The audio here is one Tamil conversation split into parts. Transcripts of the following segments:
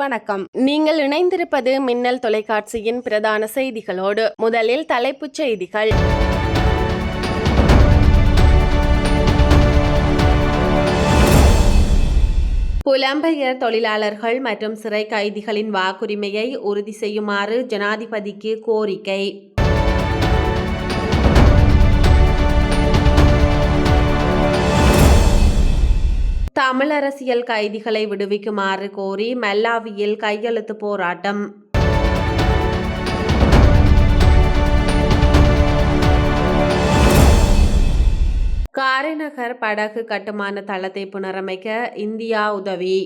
வணக்கம். நீங்கள் இணைந்திருப்பது மின்னல் தொலைக்காட்சியின் பிரதான செய்திகளோடு முதலில் தலைப்புச் செய்திகள். புலம்பெயர் தொழிலாளர்கள் மற்றும் சிறை கைதிகளின் வாக்குரிமையை உறுதி செய்யுமாறு ஜனாதிபதிக்கு கோரிக்கை. தமிழ் அரசியல் கைதிகளை விடுவிக்குமாறு கோரி மல்லாவியில் கையெழுத்து போராட்டம். காரைநகர் படகு கட்டுமான தளத்தை புனரமைக்க இந்தியா உதவி.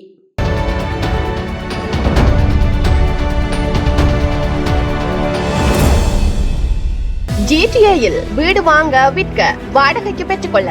ஜிடிஏயில் வீடு வாங்க விற்க வாடகைக்கு பெற்றுக்கொள்ள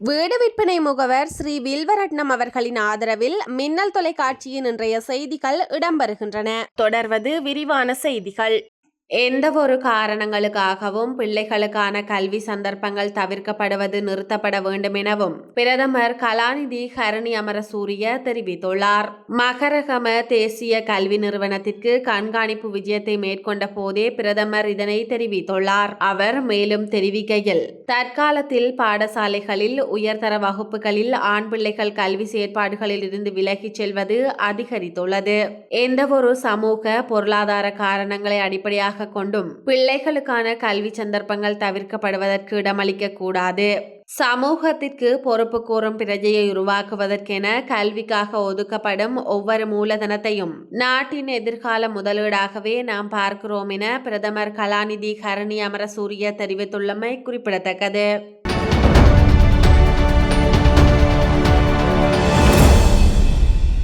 வீடு விற்பனை முகவர் ஸ்ரீ வில்வரட்னம் அவர்களின் ஆதரவில் மின்னல் தொலைக்காட்சியின் இன்றைய செய்திகள் இடம்பெறுகின்றன. தொடர்வது விரிவான செய்திகள். எந்த ஒரு காரணங்களுக்காகவும் பிள்ளைகளுக்கான கல்வி சந்தர்ப்பங்கள் தவிர்க்கப்படுவது நிறுத்தப்பட வேண்டும் எனவும் பிரதமர் கலாநிதி ஹரணி அமரசூரிய தெரிவித்துள்ளார். மகரகம தேசிய கல்வி நிறுவனத்திற்கு கண்காணிப்பு விஜயத்தை மேற்கொண்ட போதே பிரதமர் இதனை தெரிவித்துள்ளார். அவர் மேலும் தெரிவிக்கையில் தற்காலத்தில் பாடசாலைகளில் உயர்தர வகுப்புகளில் ஆண் பிள்ளைகள் கல்வி செயற்பாடுகளில் இருந்து விலகிச் செல்வது அதிகரித்துள்ளது. எந்தவொரு சமூக பொருளாதார காரணங்களை அடிப்படையாக கொண்டும் பிள்ளைகளுக்கான கல்வி சந்தர்ப்பங்கள் தவிர்க்கப்படுவதற்கு இடமளிக்க கூடாது. சமூகத்திற்கு பொறுப்பு கூறும் பிரஜையை உருவாக்குவதற்கென கல்விக்காக ஒதுக்கப்படும் ஒவ்வொரு மூலதனத்தையும் நாட்டின் எதிர்கால முதலீடாகவே நாம் பார்க்கிறோம் என பிரதமர் கலாநிதி ஹரணி அமரசூரிய தெரிவித்துள்ளமை குறிப்பிடத்தக்கது.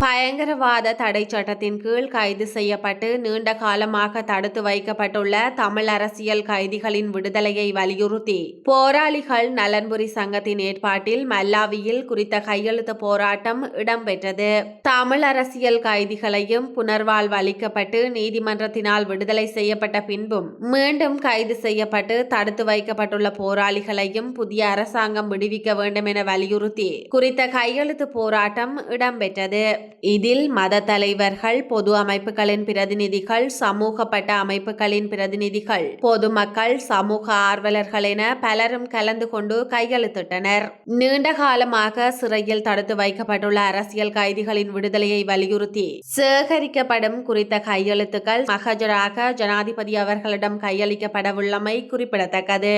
பயங்கரவாத தடை சட்டத்தின் கீழ் கைது செய்யப்பட்டு நீண்ட காலமாக தடுத்து வைக்கப்பட்டுள்ள தமிழ் அரசியல் கைதிகளின் விடுதலையை வலியுறுத்தி போராளிகள் நலன்புரி சங்கத்தின் ஏற்பாட்டில் மல்லாவியில் குறித்த கையெழுத்து போராட்டம் இடம்பெற்றது. தமிழ் அரசியல் கைதிகளையும் புனர்வாழ்வு அளிக்கப்பட்டு நீதிமன்றத்தினால் விடுதலை செய்யப்பட்ட பின்பும் மீண்டும் கைது செய்யப்பட்டு தடுத்து வைக்கப்பட்டுள்ள போராளிகளையும் புதிய அரசாங்கம் விடுவிக்க வேண்டும் என வலியுறுத்தி குறித்த கையெழுத்து போராட்டம் இடம்பெற்றது. இதில் மத தலைவர்கள் பொது அமைப்புகளின் பிரதிநிதிகள் சமூகப்பட்ட அமைப்புகளின் பிரதிநிதிகள் பொதுமக்கள் சமூக ஆர்வலர்கள் என பலரும் கலந்து கொண்டு கையெழுத்திட்டனர். நீண்ட காலமாக சிறையில் தடுத்து வைக்கப்பட்டுள்ள அரசியல் கைதிகளின் விடுதலையை வலியுறுத்தி சேகரிக்கப்படும் குறித்த கையெழுத்துக்கள் மகஜராக ஜனாதிபதி அவர்களிடம் கையளிக்கப்படவுள்ளமை குறிப்பிடத்தக்கது.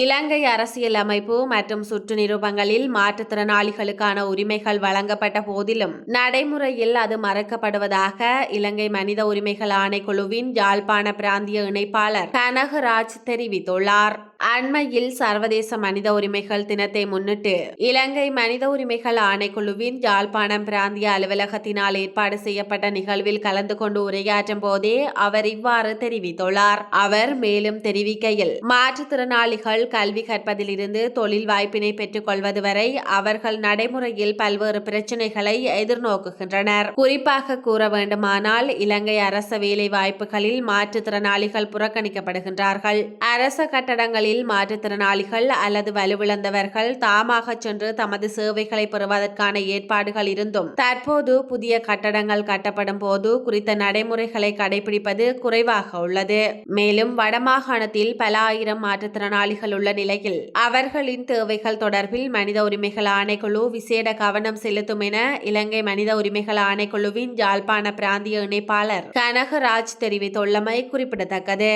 இலங்கை அரசியல் அமைப்பு மற்றும் சுற்று நிரூபங்களில் மாற்றுத்திறனாளிகளுக்கான உரிமைகள் வழங்கப்பட்ட போதிலும் நடைமுறையில் அது மறக்கப்படுவதாக இலங்கை மனித உரிமைகள் ஆணைக்குழுவின் யாழ்ப்பாண பிராந்திய இணைப்பாளர் கனகராஜ் தெரிவித்துள்ளார். அண்மையில் சர்வதேச மனித உரிமைகள் தினத்தை முன்னிட்டு இலங்கை மனித உரிமைகள் ஆணைக்குழுவின் யாழ்ப்பாணம் பிராந்திய அலுவலகத்தினால் ஏற்பாடு செய்யப்பட்ட நிகழ்வில் கலந்து கொண்டு உரையாற்றும் போதே அவர் இவ்வாறு தெரிவித்துள்ளார். அவர் மேலும் தெரிவிக்கையில் மாற்றுத்திறனாளிகள் கல்வி கற்பதிலிருந்து தொழில் வாய்ப்பினை பெற்றுக் கொள்வது வரை அவர்கள் நடைமுறையில் பல்வேறு பிரச்சினைகளை எதிர்நோக்குகின்றனர். குறிப்பாக கூற வேண்டுமானால் இலங்கை அரச வேலை வாய்ப்புகளில் மாற்றுத்திறனாளிகள் புறக்கணிக்கப்படுகின்றார்கள். அரச கட்டடங்களில் மாற்றுத்திறனாளிகள் அல்லது வலுவிழந்தவர்கள் தாமாக சென்று தமது சேவைகளை பெறுவதற்கான ஏற்பாடுகள் இருந்தும் தற்போது புதிய கட்டடங்கள் கட்டப்படும் போது குறித்த நடைமுறைகளை கடைபிடிப்பது குறைவாக உள்ளது. மேலும் வடமாகாணத்தில் பல ஆயிரம் மாற்றுத்திறனாளிகள் உள்ள நிலையில் அவர்களின் தேவைகள் தொடர்பில் மனித உரிமைகள் ஆணைக்குழு விசேட கவனம் செலுத்தும் என இலங்கை மனித உரிமைகள் ஆணைக்குழுவின் யாழ்ப்பாண பிராந்திய இணைப்பாளர் கனகராஜ் தெரிவித்துள்ளமை குறிப்பிடத்தக்கது.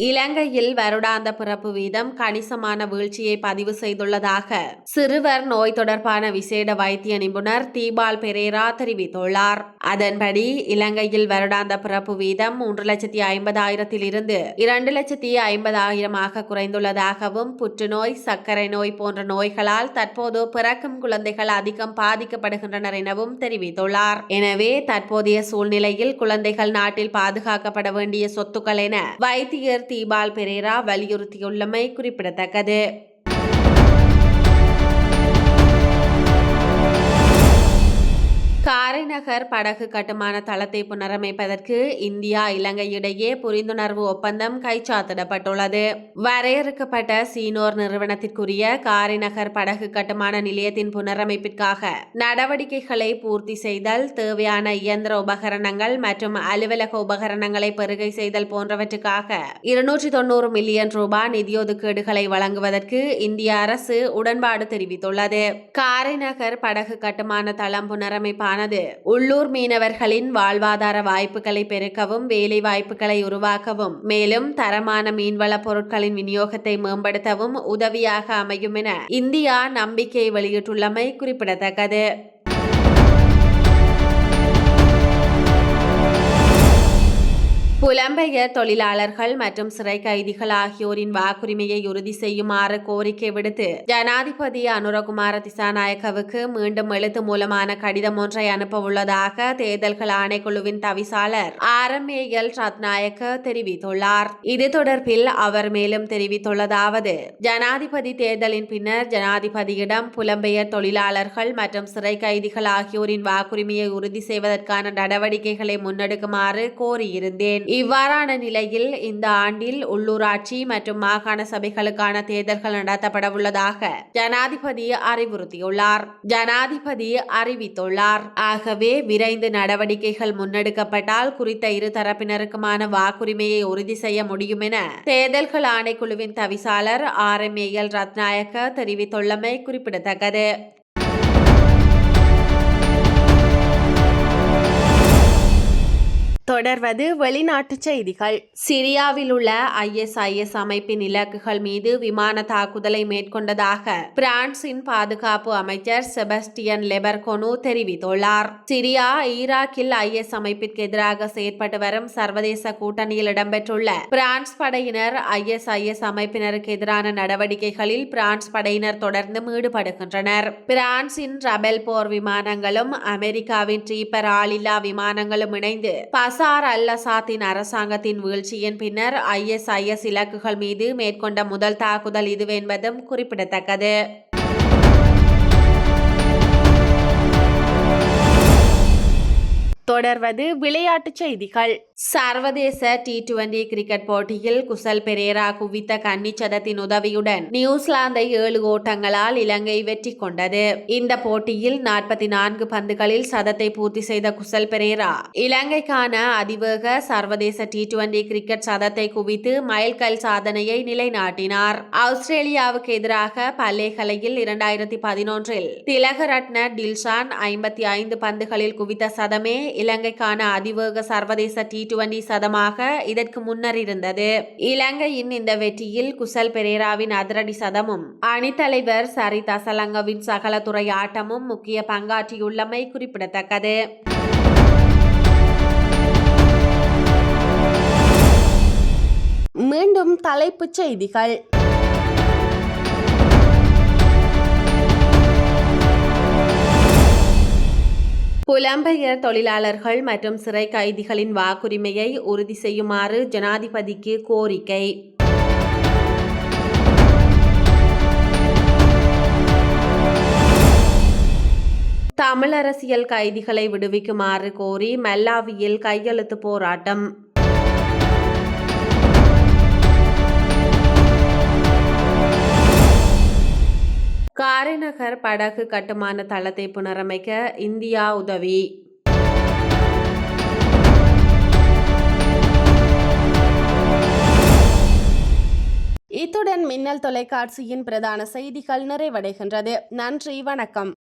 இலங்கையில் வருடாந்த பிறப்பு வீதம் கணிசமான வீழ்ச்சியை பதிவு செய்துள்ளதாக சிறுவர் நோய் தொடர்பான விசேட வைத்திய நிபுணர் தீபால் பெரேரா தெரிவித்துள்ளார். அதன்படி இலங்கையில் வருடாந்த பிறப்பு வீதம் மூன்று லட்சத்தி ஐம்பதாயிரத்தில் இருந்து இரண்டு லட்சத்தி ஐம்பதாயிரமாக குறைந்துள்ளதாகவும் புற்றுநோய் சர்க்கரை நோய் போன்ற நோய்களால் தற்போது பிறக்கும் குழந்தைகள் அதிகம் பாதிக்கப்படுகின்றனர் எனவும் தெரிவித்துள்ளார். எனவே தற்போதைய சூழ்நிலையில் குழந்தைகள் நாட்டில் பாதுகாக்கப்பட வேண்டிய சொத்துக்கள் என வைத்தியர் தீபால் பெரேரா வலியுறுத்தியுள்ளமை குறிப்பிடத்தக்கது. காரைநகர் படகு கட்டுமான தளத்தை புனரமைப்பதற்கு இந்தியா இலங்கை இடையே புரிந்துணர்வு ஒப்பந்தம் கைச்சாத்திடப்பட்டுள்ளது. வரையறுக்கப்பட்ட சீனோர் நிறுவனத்திற்குரிய காரைநகர் படகு கட்டுமான நிலையத்தின் புனரமைப்பிற்காக நடவடிக்கைகளை பூர்த்தி செய்தல் தேவையான இயந்திர உபகரணங்கள் மற்றும் அலுவலக உபகரணங்களை பெருகை செய்தல் போன்றவற்றுக்காக இருநூற்றி தொண்ணூறு மில்லியன் ரூபாய் நிதியொதுக்கீடுகளை வழங்குவதற்கு இந்திய அரசு உடன்பாடு தெரிவித்துள்ளது. காரைநகர் படகு கட்டுமான தளம் புனரமைப்பானது உள்ளூர் மீனவர்களின் வாழ்வாதார வாய்ப்புகளை பெருக்கவும் வேலை வாய்ப்புகளை உருவாக்கவும் மேலும் தரமான மீன்வள பொருட்களின் விநியோகத்தை மேம்படுத்தவும் உதவியாக அமையும் என இந்தியா நம்பிக்கை வெளியிட்டுள்ளமை குறிப்பிடத்தக்கது. புலம்பெயர் தொழிலாளர்கள் மற்றும் சிறை கைதிகள் ஆகியோரின் வாக்குரிமையை உறுதி செய்யுமாறு கோரிக்கை விடுத்து ஜனாதிபதி அனுரகுமார திசாநாயக்கவுக்கு மீண்டும் எழுத்து மூலமான கடிதம் ஒன்றை அனுப்ப உள்ளதாக தேர்தல்கள் ஆணைக்குழுவின் தவிசாளர் ஆர் எம் ஏஎல் ரத்நாயக்க தெரிவித்துள்ளார். இது தொடர்பில் அவர் மேலும் தெரிவித்துள்ளதாவது ஜனாதிபதி தேர்தலின் பின்னர் ஜனாதிபதியிடம் புலம்பெயர் தொழிலாளர்கள் மற்றும் சிறை கைதிகள் ஆகியோரின் வாக்குரிமையை உறுதி செய்வதற்கான நடவடிக்கைகளை முன்னெடுக்குமாறு கோரியிருந்தேன். இவ்வாறான நிலையில் இந்த ஆண்டில் உள்ளூராட்சி மற்றும் மாகாண சபைகளுக்கான தேர்தல்கள் நடத்தப்படவுள்ளதாக ஜனாதிபதி அறிவுறுத்தியுள்ளார். ஜனாதிபதி அறிவித்துள்ளார். ஆகவே விரைந்து நடவடிக்கைகள் முன்னெடுக்கப்பட்டால் குறித்த இரு தரப்பினருக்குமான வாக்குரிமையை உறுதி செய்ய முடியும் என தேர்தல்கள் ஆணைக்குழுவின் தவிசாளர் R M A L Rathnayake தெரிவித்துள்ளமை குறிப்பிடத்தக்கது. தொடர்வது வெளிநாட்டுச் செய்திகள். சிரியாவில் உள்ள ஐஎஸ்ஐஎஸ் அமைப்பின் இலக்குகள் மீது விமான தாக்குதலை மேற்கொண்டதாக பிரான்சின் பாதுகாப்பு அமைச்சர் செபஸ்டியன் லெபர்கொனு தெரிவித்துள்ளார். சிரியா ஈராக்கில் ஐஎஸ் அமைப்பிற்கு எதிராக செயற்பட்டு வரும் சர்வதேச கூட்டணியில் இடம்பெற்றுள்ள பிரான்ஸ் படையினர் ஐஎஸ்ஐஎஸ் அமைப்பினருக்கு எதிரான நடவடிக்கைகளில் பிரான்ஸ் படையினர் தொடர்ந்து ஈடுபடுகின்றனர். பிரான்சின் ரபெல் போர் விமானங்களும் அமெரிக்காவின் ட்ரீப்பர் ஆளில்லா விமானங்களும் இணைந்து பசார் அல் அசாத்தின் அரசாங்கத்தின் வீழ்ச்சியின் பின்னர் ஐஎஸ்ஐஎஸ் இலக்குகள் மீது மேற்கொண்ட முதல் தாக்குதல் இதுவென்பதும் குறிப்பிடத்தக்கது. தொடர்வது விளையாட்டுச் செய்திகள். சர்வதேச டி டுவெண்டி கிரிக்கெட் போட்டியில் குசல் பெரேரா குவித்த கன்னிச்சதத்தின் உதவியுடன் நியூசிலாந்தை ஏழு ஓட்டங்களால் இலங்கை வெற்றி கொண்டது. இந்த போட்டியில் நாற்பத்தி நான்கு பந்துகளில் சதத்தை பூர்த்தி செய்த குசல் பெரேரா இலங்கைக்கான அதிவேக சர்வதேச டி டுவெண்டி கிரிக்கெட் சதத்தை குவித்து மைல்கல் சாதனையை நிலைநாட்டினார். ஆஸ்திரேலியாவுக்கு எதிராக பல்லேகலையில் இரண்டாயிரத்தி பதினொன்றில் திலகரட்ன டில்ஷான் ஐம்பத்தி ஐந்து பந்துகளில் குவித்த சதமே இலங்கைக்கான அதிவேக சர்வதேச டி டுவெண்டி சதமாக இதற்கு முன்னர் இருந்தது. இலங்கையின் இந்த வெற்றியில் குசல் பெரேராவின் அதிரடி சதமும் அணித்தலைவர் சரிதா சலங்கவின் சகல துறை ஆட்டமும் முக்கிய பங்காற்றியுள்ளமை குறிப்பிடத்தக்கது. மீண்டும் தலைப்புச் செய்திகள். புலம்பெயர் தொழிலாளர்கள் மற்றும் சிறை கைதிகளின் வாக்குரிமையை உறுதி செய்யுமாறு ஜனாதிபதிக்கு கோரிக்கை. தமிழ் அரசியல் கைதிகளை விடுவிக்குமாறு கோரி மல்லாவியில் கையெழுத்து போராட்டம். காரைநகர் படகு கட்டுமான தளத்தை புனரமைக்க இந்தியா உதவி. இத்துடன் மின்னல் தொலைக்காட்சியின் பிரதான செய்திகள் நிறைவடைகின்றது. நன்றி வணக்கம்.